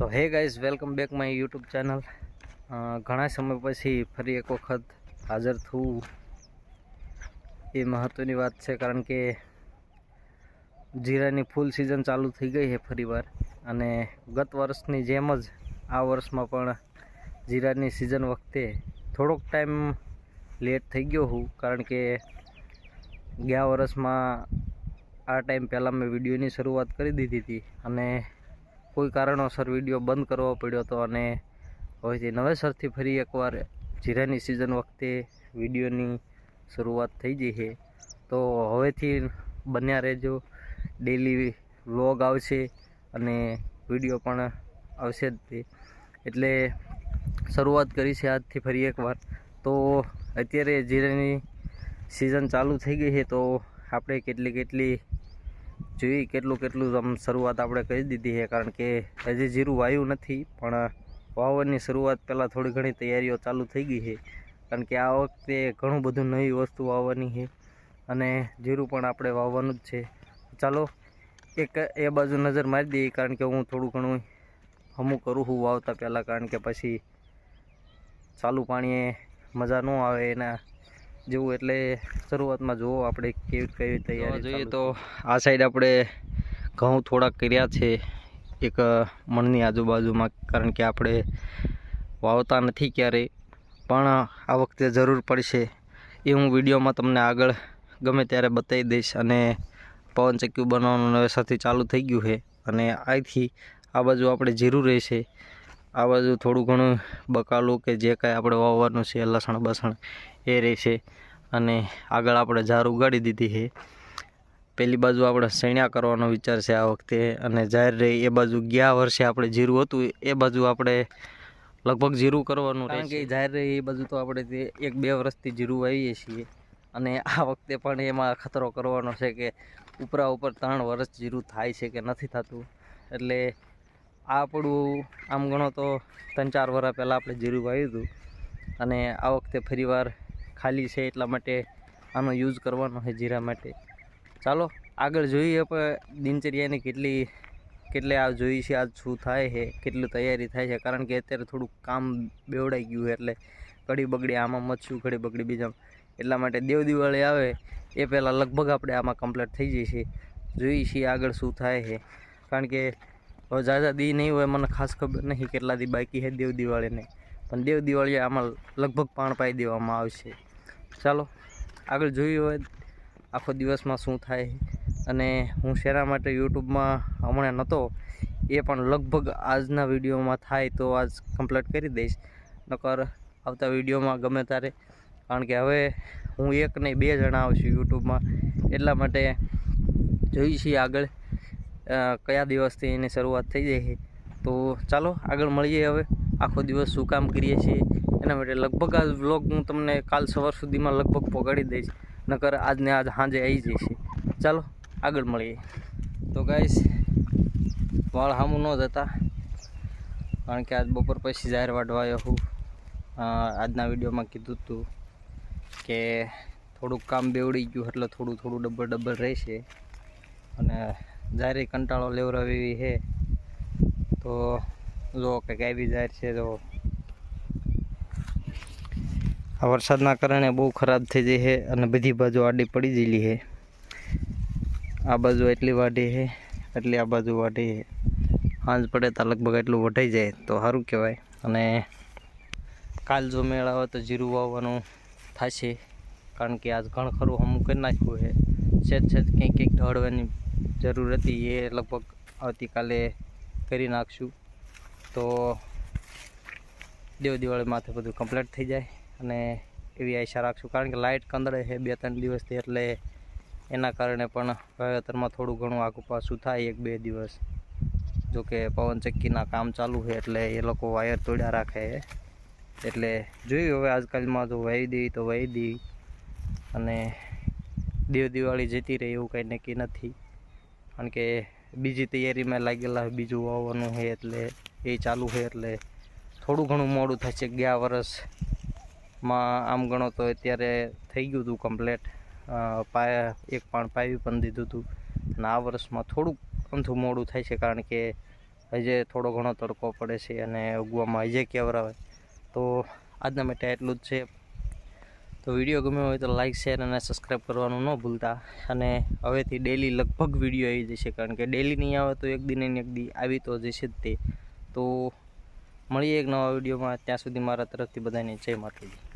તો hey guys welcome back my YouTube channel ઘણા સમય પછી ફરી એક વખત હાજર થવું એ મહત્ત્વની વાત છે, કારણ કે જીરાની ફૂલ સિઝન ચાલુ થઈ ગઈ છે ફરીવાર. અને ગત વર્ષની જેમ જ આ વર્ષમાં પણ જીરાની સિઝન વખતે થોડોક ટાઈમ લેટ થઈ ગયો હું, કારણ કે ગયા વર્ષમાં આ ટાઈમ પહેલાં મેં વિડીયોની શરૂઆત કરી દીધી હતી. અને કોઈ કારણોસર વીડિયો બંધ કરવો પડ્યો હતો અને હવેથી નવેસરથી ફરી એકવાર જીરાની સિઝન વખતે વિડીયોની શરૂઆત થઈ ગઈ છે. તો હવેથી બન્યા રહેજો. ડેલી વ્લોગ આવશે અને વીડિયો પણ આવશે જ તે. એટલે શરૂઆત કરી છે આજથી ફરી એકવાર. તો અત્યારે જીરાની સિઝન ચાલુ થઈ ગઈ છે તો આપણે કેટલી કેટલી જોઈ કેટલું કેટલું આમ શરૂઆત આપણે કરી દીધી છે, કારણ કે હજી જીરું વાયું નથી, પણ વાવવાની શરૂઆત પહેલાં થોડી ઘણી તૈયારીઓ ચાલુ થઈ ગઈ છે, કારણ કે આ વખતે ઘણું બધું નવી વસ્તુ વાવવાની છે અને જીરું પણ આપણે વાવવાનું જ છે. ચાલો, એક એ બાજુ નજર મારી દઈએ, કારણ કે હું થોડું ઘણું હમું કરું છું વાવતા પહેલાં, કારણ કે પછી ચાલુ પાણીએ મજા ન આવે એના જેવું એટલે શરૂઆતમાં જુઓ આપણે કેવી કેવી તૈયારી જોઈએ તો આ સાઈડ આપણે ઘઉં થોડાક કર્યા છે એક મણની આજુબાજુમાં કારણ કે આપણે વાવતા નથી ક્યારેય પણ આ વખતે જરૂર પડશે એ હું વિડીયોમાં તમને આગળ ગમે ત્યારે બતાવી દઈશ અને પવન બનાવવાનું નવેસરથી ચાલુ થઈ ગયું છે અને અહીંથી આ બાજુ આપણે જીરું રહેશે. આ બાજુ થોડું ઘણું બકાલું કે જે કાંઈ આપણે વાવવાનું છે લસણ બસણ એ રહેશે અને આગળ આપણે ઝાર ઉગાડી દીધી છે. પેલી બાજુ આપણે સૈણ્યા કરવાનો વિચાર છે આ વખતે. અને જાહેર રહી એ બાજુ ગયા વર્ષે આપણે જીરું હતું એ બાજુ આપણે લગભગ જીરું કરવાનું કારણ કે જાહેર રહી એ બાજુ તો આપણે તે એક બે વર્ષથી જીરું વાવીએ છીએ. અને આ વખતે પણ એમાં ખતરો કરવાનો છે કે ઉપરા ઉપર ત્રણ વર્ષ જીરું થાય છે કે નથી થતું. એટલે આપણું આમ ગણો તો ત્રણ ચાર વર્ષ પહેલાં આપણે જીરું વાવ્યું હતું. અને આ વખતે ફરીવાર ખાલી છે એટલા માટે આનો યુઝ કરવાનો છે જીરા માટે. ચાલો, આગળ જોઈએ પણ દિનચર્યાની કેટલી, કેટલે આ જોઈ છે, આજ શું થાય છે, કેટલી તૈયારી થાય છે, કારણ કે અત્યારે થોડુંક કામ બેવડાઈ ગયું એટલે ઘડી બગડી, આમાં મચ્છું ઘડી બગડી બીજા એટલા માટે દેવ દિવાળી આવે એ પહેલાં લગભગ આપણે આમાં કમ્પ્લીટ થઈ જઈએ જોઈએ છીએ આગળ શું થાય છે. કારણ કે હવે ઝાઝા દી નહીં હોય, મને ખાસ ખબર નહીં કેટલા દી બાકી છે દેવ દિવાળીને. પણ દેવ દિવાળીએ આમાં લગભગ પાણ પાઈ દેવામાં આવશે. ચાલો, આગળ જોયું હોય, આખો દિવસમાં શું થાય અને હું શેના માટે યુટ્યુબમાં હમણાં નહોતો એ પણ લગભગ આજના વિડીયોમાં થાય તો આજ કમ્પ્લીટ કરી દઈશ. નકર આવતા વિડીયોમાં ગમે ત્યારે, કારણ કે હવે હું એક નહીં, બે જણા આવશું યુટ્યુબમાં. એટલા માટે જોઈ છીએ આગળ. કયા દિવસથી એની શરૂઆત થઈ જાય છે? તો ચાલો આગળ મળીએ હવે. આખો દિવસ શું કામ કરીએ છીએ? એના માટે લગભગ આ વ્લોગ હું તમને કાલ સવાર સુધીમાં લગભગ પહોંચાડી દઈશ. નકર આજને આજ સાંજે આવી જઈશ. ચાલો આગળ મળીએ. તો ગાઈશ વાળ સામું ન જતા. કારણ કે આજ બપોર પછી જાહેર વાઢવાયો હું. આજના વિડીયોમાં કીધું હતું કે થોડુંક કામ બેવડી ગયું એટલે થોડું થોડું ડબ્બર ડબ્બર રહેશે. અને જાહેર કંટાળો લેવરાવી છે. તો જો કંઈક આવી જાહેર છે તો આ વરસાદના કારણે બહુ ખરાબ થઈ ગઈ છે અને બધી બાજુ આડી પડી ગયેલી છે. આ બાજુ એટલી વાઢી છે, એટલી આ બાજુ વાઢી છે. સાંજ પડે તો લગભગ એટલું વઢાઈ જાય, તો સારું કહેવાય. અને કાલ જો મેળ આવે તો જીરું વાવવાનું થશે. કારણ કે આજ ઘણ ખરું અમુક કરી નાખ્યું છે. છેદ છેદ કંઈક કંઈક ઢળવાની જરૂર હતી એ લગભગ આવતીકાલે કરી નાખશું. તો દેવ દિવાળી માથે બધું કમ્પ્લીટ થઈ જાય અને એવી આશા રાખશું. કારણ કે લાઇટ કંદડે છે બે ત્રણ દિવસથી એટલે એના કારણે પણ વાવેતરમાં થોડું ઘણું આગું પાછું થાય એક બે દિવસ. જોકે પવનચક્કીના કામ ચાલુ છે એટલે એ લોકો વાયર તોડ્યા રાખે એટલે જોયું હવે આજકાલમાં જો વાવી દેવી તો વાવી દેવી અને દેવ દિવાળી જતી રહે એવું કંઈ નક્કી નથી. કારણ કે બીજી તૈયારીમાં લાગેલા બીજું વાવવાનું છે એટલે એ ચાલુ છે એટલે થોડું ઘણું મોડું થશે. ગયા વર્ષમાં આમ ગણો તો અત્યારે થઈ ગયું હતું કમ્પ્લેટ. પાયા, એક પાણ પાવી પણ દીધું હતું. અને આ વર્ષમાં થોડુંક અંથું મોડું થાય છે કારણ કે હજે થોડો ઘણો તડકો પડે છે અને ઉગવામાં હજે કેવરાવે તો આજના માટે એટલું જ છે. તો વીડિયો ગમ્યો હોય તો લાઇક શેર અને સબસ્ક્રાઈબ કરવાનું ન ભૂલતા. અને હવેથી ડેલી લગભગ વીડિયો આવી જશે, કારણ કે ડેલી નહીં આવે તો એક દિન એક દી આવી તો જશે જ તે. તો મળીએ એક નવા વિડીયોમાં. ત્યાં સુધી મારા તરફથી બધાને જય માતાજી.